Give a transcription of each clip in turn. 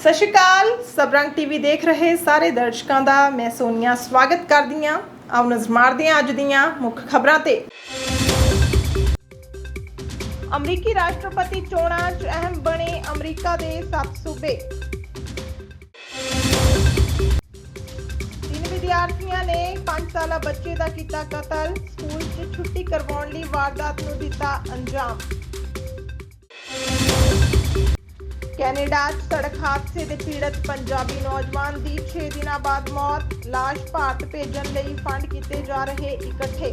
ਸਤਿ ਸ਼੍ਰੀ ਅਕਾਲ। ਸਬਰੰਗ ਟੀਵੀ ਦੇਖ ਰਹੇ ਸਾਰੇ ਦਰਸ਼ਕਾਂ ਦਾ ਮੈਂ ਸੋਨੀਆ ਸਵਾਗਤ ਕਰਦੀ ਹਾਂ। ਆਓ ਨਜ਼ਰ ਮਾਰਦੇ ਹਾਂ ਅੱਜ ਦੀਆਂ ਮੁੱਖ ਖਬਰਾਂ ਤੇ। ਅਮਰੀਕੀ ਰਾਸ਼ਟਰਪਤੀ ਚੋਣਾਂ 'ਚ ਅਹਿਮ ਬਣੇ ਅਮਰੀਕਾ ਦੇ ਸੱਤ ਸੂਬੇ। ਤਿੰਨ ਵਿਦਿਆਰਥੀਆਂ ਨੇ 5 ਸਾਲਾ ਬੱਚੇ ਦਾ ਕੀਤਾ ਕਤਲ। ਸਕੂਲ 'ਚ ਛੁੱਟੀ ਕਰਵਾਉਣ ਲਈ ਵਾਰਦਾਤ ਨੂੰ ਦਿੱਤਾ ਅੰਜਾਮ। ਕੈਨੇਡਾ 'ਚ ਸੜਕ ਹਾਦਸੇ ਦੇ ਪੀੜਤ ਪੰਜਾਬੀ ਨੌਜਵਾਨ ਦੀ 6 ਦਿਨਾਂ ਬਾਅਦ ਮੌਤ, ਲਾਸ਼ ਭਾਰਤ ਭੇਜਣ ਲਈ ਫੰਡ ਕੀਤੇ ਜਾ ਰਹੇ ਇਕੱਠੇ।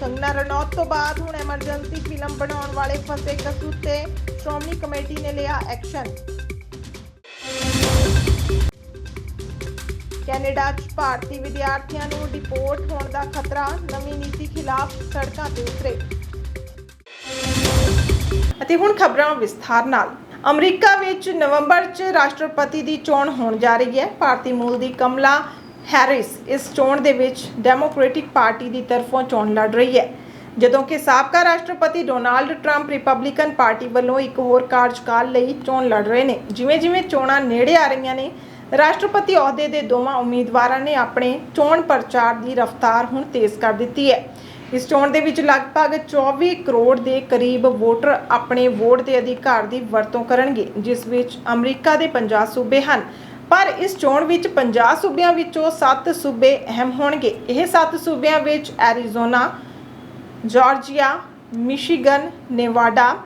ਕੰਗਨਾ ਰਣੌਤ ਤੋਂ ਬਾਅਦ ਹੁਣ ਐਮਰਜੈਂਸੀ ਫਿਲਮ ਬਣਾਉਣ ਵਾਲੇ ਫਸੇ ਕਸੂਤੇ, ਸ਼੍ਰੋਮਣੀ ਕਮੇਟੀ ਨੇ ਲਿਆ ਐਕਸ਼ਨ। ਕੈਨੇਡਾ 'ਚ ਭਾਰਤੀ ਵਿਦਿਆਰਥੀਆਂ ਨੂੰ ਡਿਪੋਰਟ ਹੋਣ ਦਾ ਖਤਰਾ, ਨਵੀਂ ਨੀਤੀ ਖਿਲਾਫ ਸੜਕਾਂ ਤੇ ਉਤਰੇ। ਅਤੇ ਹੁਣ ਖਬਰਾਂ ਵਿਸਥਾਰ ਨਾਲ। ਅਮਰੀਕਾ ਵਿੱਚ ਨਵੰਬਰ 'ਚ ਰਾਸ਼ਟਰਪਤੀ ਦੀ ਚੋਣ ਹੋਣ ਜਾ ਰਹੀ ਹੈ। ਭਾਰਤੀ ਮੂਲ ਦੀ ਕਮਲਾ ਹੈਰਿਸ ਇਸ ਚੋਣ ਦੇ ਵਿੱਚ ਡੈਮੋਕ੍ਰੈਟਿਕ ਪਾਰਟੀ ਦੀ ਤਰਫੋਂ ਚੋਣ ਲੜ ਰਹੀ ਹੈ। ਜਦੋਂ ਕਿ ਸਾਬਕਾ ਰਾਸ਼ਟਰਪਤੀ ਡੋਨਾਲਡ ਟਰੰਪ ਰਿਪਬਲਿਕਨ ਪਾਰਟੀ ਵੱਲੋਂ ਇੱਕ ਹੋਰ ਕਾਰਜਕਾਲ ਲਈ ਚੋਣ ਲੜ ਰਹੇ ਨੇ। ਜਿਵੇਂ ਜਿਵੇਂ ਚੋਣਾਂ ਨੇੜੇ ਆ ਰਹੀਆਂ ਨੇ, ਰਾਸ਼ਟਰਪਤੀ ਅਹੁਦੇ ਦੇ ਦੋਵਾਂ ਉਮੀਦਵਾਰਾਂ ਨੇ ਆਪਣੇ ਚੋਣ ਪ੍ਰਚਾਰ ਦੀ ਰਫ਼ਤਾਰ ਹੁਣ ਤੇਜ਼ ਕਰ ਦਿੱਤੀ ਹੈ। ਇਸ ਚੋਣ ਦੇ ਵਿੱਚ ਲਗਭਗ 24 ਕਰੋੜ ਦੇ ਕਰੀਬ ਵੋਟਰ ਆਪਣੇ ਵੋਟ ਦੇ ਅਧਿਕਾਰ ਦੀ ਵਰਤੋਂ ਕਰਨਗੇ, ਜਿਸ ਵਿੱਚ ਅਮਰੀਕਾ ਦੇ 50 ਸੂਬੇ ਹਨ। ਪਰ ਇਸ ਚੋਣ ਵਿੱਚ 50 ਸੂਬਿਆਂ ਵਿੱਚੋਂ 7 ਸੂਬੇ ਅਹਿਮ ਹੋਣਗੇ। ਇਹ 7 ਸੂਬਿਆਂ ਵਿੱਚ ਐਰੀਜ਼ੋਨਾ, ਜਾਰਜੀਆ, ਮਿਸ਼ੀਗਨ, ਨੇਵਾਡਾ,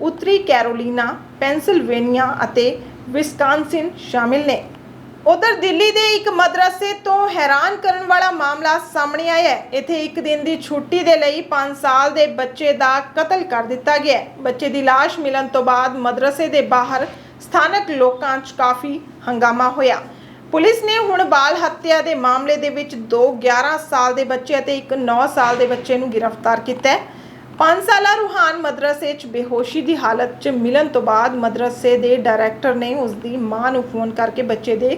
ਉੱਤਰੀ ਕੈਰੋਲੀਨਾ ਪੈਂਸਿਲਵੇਨੀਆ ਅਤੇ ਵਿਸਕਾਂਸਿਨ ਸ਼ਾਮਿਲ ਨੇ। ਉਧਰ ਦਿੱਲੀ ਦੇ ਇੱਕ ਮਦਰਸੇ ਤੋਂ ਹੈਰਾਨ ਕਰਨ ਵਾਲਾ ਮਾਮਲਾ ਸਾਹਮਣੇ ਆਇਆ ਹੈ। ਇੱਥੇ ਇੱਕ ਦਿਨ ਦੀ ਛੁੱਟੀ ਦੇ ਲਈ 5 ਸਾਲ ਦੇ ਬੱਚੇ ਦਾ ਕਤਲ ਕਰ ਦਿੱਤਾ ਗਿਆ ਬੱਚੇ ਦੀ ਲਾਸ਼ ਮਿਲਣ ਤੋਂ ਬਾਅਦ ਮਦਰਸੇ ਦੇ ਬਾਹਰ ਸਥਾਨਕ ਲੋਕਾਂ 'ਚ ਕਾਫੀ ਹੰਗਾਮਾ ਹੋਇਆ। ਪੁਲਿਸ ਨੇ ਹੁਣ ਬਾਲ ਹੱਤਿਆ ਦੇ ਮਾਮਲੇ ਦੇ ਵਿੱਚ ਦੋ 11 ਸਾਲ ਦੇ ਬੱਚੇ ਅਤੇ ਇੱਕ 9 ਸਾਲ ਦੇ ਬੱਚੇ ਨੂੰ ਗ੍ਰਿਫਤਾਰ ਕੀਤਾ ਹੈ। 5 ਸਾਲਾ ਰੂਹਾਨ ਮਦਰਸੇ 'ਚ ਬੇਹੋਸ਼ੀ ਦੀ ਹਾਲਤ 'ਚ ਮਿਲਣ ਤੋਂ ਬਾਅਦ ਮਦਰਸੇ ਦੇ ਡਾਇਰੈਕਟਰ ਨੇ ਉਸ ਦੀ ਮਾਂ ਨੂੰ ਫੋਨ ਕਰਕੇ ਬੱਚੇ ਦੇ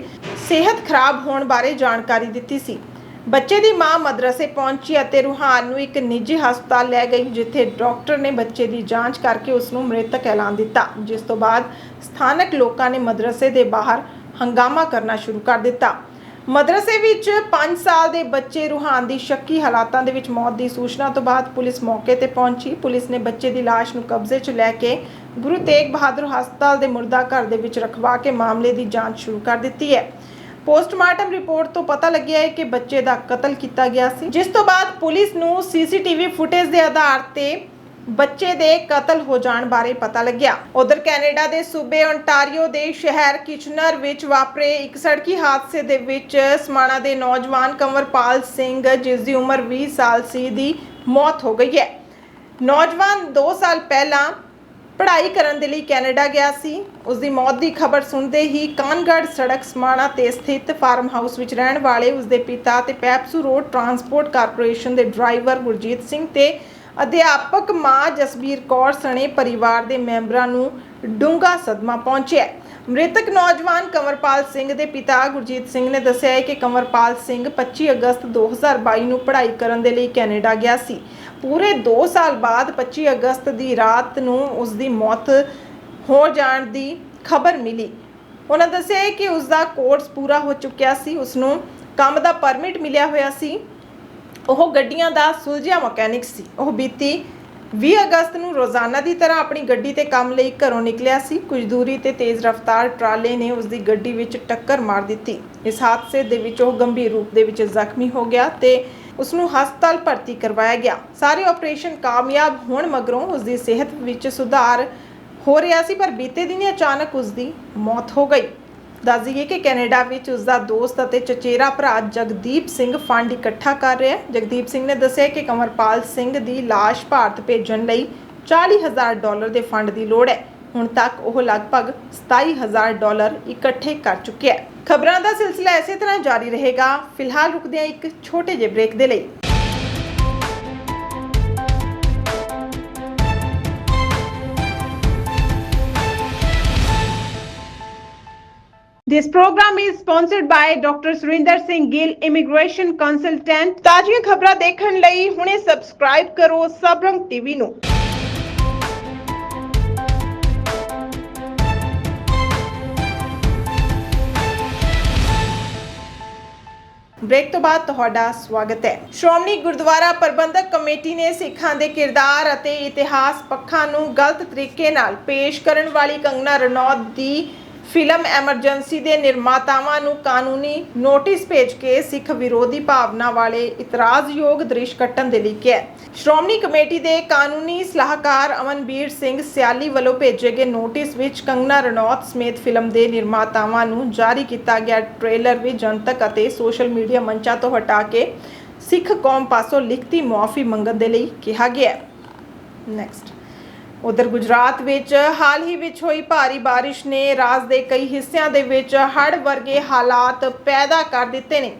ਸਿਹਤ ਖਰਾਬ ਹੋਣ ਬਾਰੇ ਜਾਣਕਾਰੀ ਦਿੱਤੀ ਸੀ। ਬੱਚੇ ਦੀ ਮਾਂ ਮਦਰਸੇ ਪਹੁੰਚੀ ਅਤੇ ਰੂਹਾਨ ਨੂੰ ਇੱਕ ਨਿੱਜੀ ਹਸਪਤਾਲ ਲੈ ਗਈ, ਜਿੱਥੇ ਡਾਕਟਰ ਨੇ ਬੱਚੇ ਦੀ ਜਾਂਚ ਕਰਕੇ ਉਸ ਨੂੰ ਮ੍ਰਿਤਕ ਐਲਾਨ ਦਿੱਤਾ, ਜਿਸ ਤੋਂ ਬਾਅਦ ਸਥਾਨਕ ਲੋਕਾਂ ਨੇ ਮਦਰਸੇ ਦੇ ਬਾਹਰ ਹੰਗਾਮਾ ਕਰਨਾ ਸ਼ੁਰੂ ਕਰ ਦਿੱਤਾ। ਮਦਰਸੇ ਵਿੱਚ 5 ਸਾਲ ਦੇ ਬੱਚੇ ਰੂਹਾਨ ਦੀ ਸ਼ੱਕੀ ਹਾਲਾਤਾਂ ਦੇ ਵਿੱਚ ਮੌਤ ਦੀ ਸੂਚਨਾ ਤੋਂ ਬਾਅਦ ਪੁਲਿਸ ਮੌਕੇ ਤੇ ਪਹੁੰਚੀ। ਪੁਲਿਸ ਨੇ ਬੱਚੇ ਦੀ ਲਾਸ਼ ਨੂੰ ਕਬਜ਼ੇ 'ਚ ਲੈ ਕੇ ਗੁਰੂ ਤੇਗ ਬਹਾਦਰ ਹਸਪਤਾਲ ਦੇ ਮੁਰਦਾ ਘਰ ਦੇ ਵਿੱਚ ਰਖਵਾ ਕੇ ਮਾਮਲੇ ਦੀ ਜਾਂਚ ਸ਼ੁਰੂ ਕਰ ਦਿੱਤੀ ਹੈ। ਪੋਸਟਮਾਰਟਮ ਰਿਪੋਰਟ ਤੋਂ ਪਤਾ ਲੱਗਿਆ ਹੈ ਕਿ ਬੱਚੇ ਦਾ ਕਤਲ ਕੀਤਾ ਗਿਆ ਸੀ, ਜਿਸ ਤੋਂ ਬਾਅਦ ਪੁਲਿਸ ਨੂੰ ਸੀਸੀਟੀਵੀ ਫੁਟੇਜ ਦੇ ਆਧਾਰ ਤੇ ਬੱਚੇ ਦੇ ਕਤਲ ਹੋ ਜਾਣ ਬਾਰੇ ਪਤਾ ਲੱਗਿਆ। ਉਧਰ ਕੈਨੇਡਾ ਦੇ ਸੂਬੇ ਓਨਟਾਰੀਓ ਦੇ ਸ਼ਹਿਰ ਕਿਚਨਰ ਵਿੱਚ ਵਾਪਰੇ ਇੱਕ ਸੜਕੀ ਹਾਦਸੇ ਦੇ ਵਿੱਚ ਸਮਾਣਾ ਦੇ ਨੌਜਵਾਨ ਕੰਵਰਪਾਲ ਸਿੰਘ, ਜਿਸ ਦੀ ਉਮਰ 20 ਸਾਲ ਸੀ, ਦੀ ਮੌਤ ਹੋ ਗਈ ਹੈ। ਨੌਜਵਾਨ 2 ਸਾਲ ਪਹਿਲਾਂ ਪੜ੍ਹਾਈ ਕਰਨ ਦੇ ਲਈ ਕੈਨੇਡਾ ਗਿਆ ਸੀ। ਉਸ ਦੀ ਮੌਤ ਦੀ ਖਬਰ ਸੁਣਦੇ ਹੀ ਕਾਨਗੜ ਸੜਕ ਸਮਾਣਾ ਤੇ ਸਥਿਤ ਫਾਰਮ ਹਾਊਸ ਵਿੱਚ ਰਹਿਣ ਵਾਲੇ ਉਸ ਦੇ ਪਿਤਾ ਤੇ ਪੈਪਸੂ ਰੋਡ ਟਰਾਂਸਪੋਰਟ ਕਾਰਪੋਰੇਸ਼ਨ ਦੇ ਡਰਾਈਵਰ ਗੁਰਜੀਤ ਸਿੰਘ ਤੇ ਅਧਿਆਪਕ ਮਾਂ ਜਸਬੀਰ ਕੌਰ ਸਣੇ ਪਰਿਵਾਰ ਦੇ ਮੈਂਬਰਾਂ ਨੂੰ ਡੂੰਘਾ ਸਦਮਾ ਪਹੁੰਚਿਆ ਮ੍ਰਿਤਕ ਨੌਜਵਾਨ ਕੰਵਰਪਾਲ ਸਿੰਘ ਦੇ ਪਿਤਾ ਗੁਰਜੀਤ ਸਿੰਘ ਨੇ ਦੱਸਿਆ ਹੈ ਕਿ ਕੰਵਰਪਾਲ ਸਿੰਘ 25 ਅਗਸਤ 2022 ਨੂੰ ਪੜ੍ਹਾਈ ਕਰਨ ਦੇ ਲਈ ਕੈਨੇਡਾ ਗਿਆ ਸੀ। ਪੂਰੇ 2 ਸਾਲ ਬਾਅਦ 25 ਅਗਸਤ ਦੀ ਰਾਤ ਨੂੰ ਉਸ ਦੀ ਮੌਤ ਹੋ ਜਾਣ ਦੀ ਖਬਰ ਮਿਲੀ। ਉਹਨਾਂ ਦੱਸਿਆ ਹੈ ਕਿ ਉਸ ਦਾ ਕੋਰਸ ਪੂਰਾ ਹੋ ਚੁੱਕਿਆ ਸੀ। ਉਸ ਨੂੰ ਕੰਮ ਦਾ ਪਰਮਿਟ ਮਿਲਿਆ ਹੋਇਆ ਸੀ। ਉਹ ਗੱਡੀਆਂ ਦਾ ਸੁਲਝਿਆ ਮਕੈਨਿਕ ਸੀ। ਉਹ ਬੀਤੀ 20 ਅਗਸਤ ਨੂੰ ਰੋਜ਼ਾਨਾ ਦੀ ਤਰ੍ਹਾਂ ਆਪਣੀ ਗੱਡੀ ਤੇ ਕੰਮ ਲਈ ਘਰੋਂ ਨਿਕਲਿਆ ਸੀ। ਕੁਝ ਦੂਰੀ ਤੇ ਤੇਜ਼ ਰਫ਼ਤਾਰ ਟਰਾਲੇ ਨੇ ਉਸ ਦੀ ਗੱਡੀ ਵਿੱਚ ਟੱਕਰ ਮਾਰ ਦਿੱਤੀ। ਇਸ ਹਾਦਸੇ ਦੇ ਵਿੱਚ ਉਹ ਗੰਭੀਰ ਰੂਪ ਦੇ ਵਿੱਚ ਜ਼ਖਮੀ ਹੋ ਗਿਆ ਤੇ ਉਸ ਨੂੰ ਹਸਪਤਾਲ ਭਰਤੀ ਕਰਵਾਇਆ ਗਿਆ। ਸਾਰੇ ਆਪਰੇਸ਼ਨ ਕਾਮਯਾਬ ਹੋਣ ਮਗਰੋਂ ਉਸ ਦੀ ਸਿਹਤ ਵਿੱਚ ਸੁਧਾਰ ਹੋ ਰਿਹਾ ਸੀ, ਪਰ ਬੀਤੇ ਦਿਨੀ ਅਚਾਨਕ ਉਸ ਦੀ ਮੌਤ ਹੋ ਗਈ। ਦੱਸ ਦਈਏ ਕਿ ਕੈਨੇਡਾ ਵਿੱਚ ਉਸ ਦਾ ਦੋਸਤ ਅਤੇ ਚਚੇਰਾ ਭਰਾ ਜਗਦੀਪ ਸਿੰਘ ਫੰਡ ਇਕੱਠਾ ਕਰ ਰਿਹਾ ਹੈ। ਜਗਦੀਪ ਸਿੰਘ ਨੇ ਦੱਸਿਆ ਕਿ ਕੰਵਰਪਾਲ ਸਿੰਘ ਦੀ ਲਾਸ਼ ਭਾਰਤ ਭੇਜਣ ਲਈ 40000 ਡਾਲਰ ਦੇ ਫੰਡ ਦੀ ਲੋੜ ਹੈ। ਹੁਣ ਤੱਕ ਉਹ ਲਗਭਗ 27000 ਡਾਲਰ ਇਕੱਠੇ ਕਰ ਚੁੱਕਿਆ ਹੈ। ਖਬਰਾਂ ਦਾ ਸਿਲਸਿਲਾ ਇਸੇ ਤਰ੍ਹਾਂ ਜਾਰੀ ਰਹੇਗਾ। ਫਿਲਹਾਲ ਰੁਕਦੇ ਹਾਂ ਇੱਕ ਛੋਟੇ ਜਿਹੇ ਬ੍ਰੇਕ ਦੇ ਲਈ। This program is sponsored by Dr. Surinder Singh Gill, Immigration Consultant. ਤਾਜ਼ੀਆਂ ਖਬਰਾਂ ਦੇਖਣ ਲਈ ਹੁਣੇ ਸਬਸਕ੍ਰਾਈਬ ਕਰੋ ਸਬਰੰਗ ਟੀਵੀ ਨੂੰ। ਬ੍ਰੇਕ ਤੋਂ ਬਾਅਦ ਤੁਹਾਡਾ ਸਵਾਗਤ ਹੈ ਸ਼੍ਰੋਮਣੀ ਗੁਰਦੁਆਰਾ ਪ੍ਰਬੰਧਕ ਕਮੇਟੀ ਨੇ ਸਿੱਖਾਂ ਦੇ ਕਿਰਦਾਰ ਅਤੇ ਇਤਿਹਾਸ ਪੱਖਾਂ ਨੂੰ ਗਲਤ ਤਰੀਕੇ ਨਾਲ ਪੇਸ਼ ਕਰਨ ਵਾਲੀ ਕੰਗਨਾ ਰਣੌਤ ਦੀ ਫਿਲਮ ਐਮਰਜੈਂਸੀ ਦੇ ਨਿਰਮਾਤਾਵਾਂ ਨੂੰ ਕਾਨੂੰਨੀ ਨੋਟਿਸ ਭੇਜ ਕੇ ਸਿੱਖ ਵਿਰੋਧੀ ਭਾਵਨਾ ਵਾਲੇ ਇਤਰਾਜ਼ਯੋਗ ਦ੍ਰਿਸ਼ ਕੱਟਣ ਦੇ ਲਈ ਕਿਹਾ ਸ਼੍ਰੋਮਣੀ ਕਮੇਟੀ ਦੇ ਕਾਨੂੰਨੀ ਸਲਾਹਕਾਰ ਅਮਨਬੀਰ ਸਿੰਘ ਸਿਆਲੀ ਵੱਲੋਂ ਭੇਜੇ ਗਏ ਨੋਟਿਸ ਵਿੱਚ ਕੰਗਨਾ ਰਣੌਤ ਸਮੇਤ ਫਿਲਮ ਦੇ ਨਿਰਮਾਤਾਵਾਂ ਨੂੰ ਜਾਰੀ ਕੀਤਾ ਗਿਆ ਟ੍ਰੇਲਰ ਵੀ ਜਨਤਕ ਅਤੇ ਸੋਸ਼ਲ ਮੀਡੀਆ ਮੰਚਾਂ ਤੋਂ ਹਟਾ ਕੇ ਸਿੱਖ ਕੌਮ ਪਾਸੋਂ ਲਿਖਤੀ ਮੁਆਫੀ ਮੰਗਣ ਦੇ ਲਈ ਕਿਹਾ ਗਿਆ ਨੈਕਸਟ। ਉਧਰ ਗੁਜਰਾਤ ਵਿੱਚ ਹਾਲ ਹੀ ਵਿੱਚ ਹੋਈ ਭਾਰੀ ਬਾਰਿਸ਼ ਨੇ ਰਾਜ ਦੇ ਕਈ ਹਿੱਸਿਆਂ ਦੇ ਵਿੱਚ ਹੜ੍ਹ ਵਰਗੇ ਹਾਲਾਤ ਪੈਦਾ ਕਰ ਦਿੱਤੇ ਨੇ।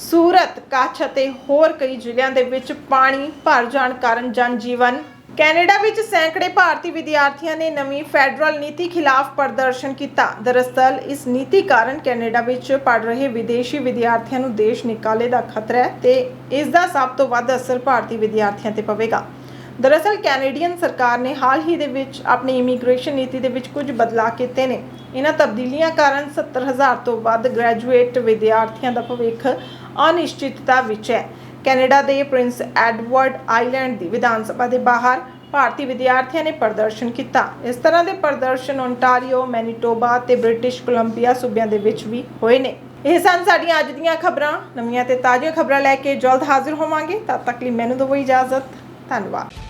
ਸੂਰਤ, ਕੱਛ ਅਤੇ ਹੋਰ ਕਈ ਜ਼ਿਲ੍ਹਿਆਂ ਦੇ ਵਿੱਚ ਪਾਣੀ ਭਰ ਜਾਣ ਕਾਰਨ ਜਨਜੀਵਨ ਕੈਨੇਡਾ ਵਿੱਚ ਸੈਂਕੜੇ ਭਾਰਤੀ ਵਿਦਿਆਰਥੀਆਂ ਨੇ ਨਵੀਂ ਫੈਡਰਲ ਨੀਤੀ ਖਿਲਾਫ ਪ੍ਰਦਰਸ਼ਨ ਕੀਤਾ। ਦਰਅਸਲ, ਇਸ ਨੀਤੀ ਕਾਰਨ ਕੈਨੇਡਾ ਵਿੱਚ ਪੜ ਰਹੇ ਵਿਦੇਸ਼ੀ ਵਿਦਿਆਰਥੀਆਂ ਨੂੰ ਦੇਸ਼ ਨਿਕਾਲੇ ਦਾ ਖਤਰਾ ਹੈ ਤੇ ਇਸ ਦਾ ਸਭ ਤੋਂ ਵੱਧ ਅਸਰ ਭਾਰਤੀ ਵਿਦਿਆਰਥੀਆਂ ਤੇ ਪਵੇਗਾ। ਦਰਅਸਲ ਕੈਨੇਡੀਅਨ ਸਰਕਾਰ ਨੇ ਹਾਲ ਹੀ ਦੇ ਵਿੱਚ ਆਪਣੀ ਇਮੀਗ੍ਰੇਸ਼ਨ ਨੀਤੀ ਦੇ ਵਿੱਚ ਕੁਝ ਬਦਲਾਅ ਕੀਤੇ ਨੇ। ਇਹਨਾਂ ਤਬਦੀਲੀਆਂ ਕਾਰਨ 70000 ਤੋਂ ਵੱਧ ਗ੍ਰੈਜੂਏਟ ਵਿਦਿਆਰਥੀਆਂ ਦਾ ਭਵਿੱਖ ਅਨਿਸ਼ਚਿਤਤਾ ਵਿੱਚ ਹੈ। ਕੈਨੇਡਾ ਦੇ ਪ੍ਰਿੰਸ ਐਡਵਰਡ ਆਈਲੈਂਡ ਦੀ ਵਿਧਾਨ ਸਭਾ ਦੇ ਬਾਹਰ ਭਾਰਤੀ ਵਿਦਿਆਰਥੀਆਂ ਨੇ ਪ੍ਰਦਰਸ਼ਨ ਕੀਤਾ। ਇਸ ਤਰ੍ਹਾਂ ਦੇ ਪ੍ਰਦਰਸ਼ਨ ਓਨਟਾਰੀਓ ਮੈਨੀਟੋਬਾ ਤੇ ਬ੍ਰਿਟਿਸ਼ ਕੋਲੰਬੀਆ ਸੂਬਿਆਂ ਦੇ ਵਿੱਚ ਵੀ ਹੋਏ ਨੇ। ਇਹ ਸਨ ਸਾਡੀਆਂ ਅੱਜ ਦੀਆਂ ਖਬਰਾਂ। ਨਵੀਆਂ ਤੇ ਤਾਜ਼ੀਆਂ ਖਬਰਾਂ ਲੈ ਕੇ ਜਲਦ ਹਾਜ਼ਰ ਹੋਵਾਂਗੇ। ਤਦ ਤੱਕ ਲਈ ਮੈਨੂੰ ਦਿਓ ਇਜਾਜ਼ਤ। ਧੰਨਵਾਦ।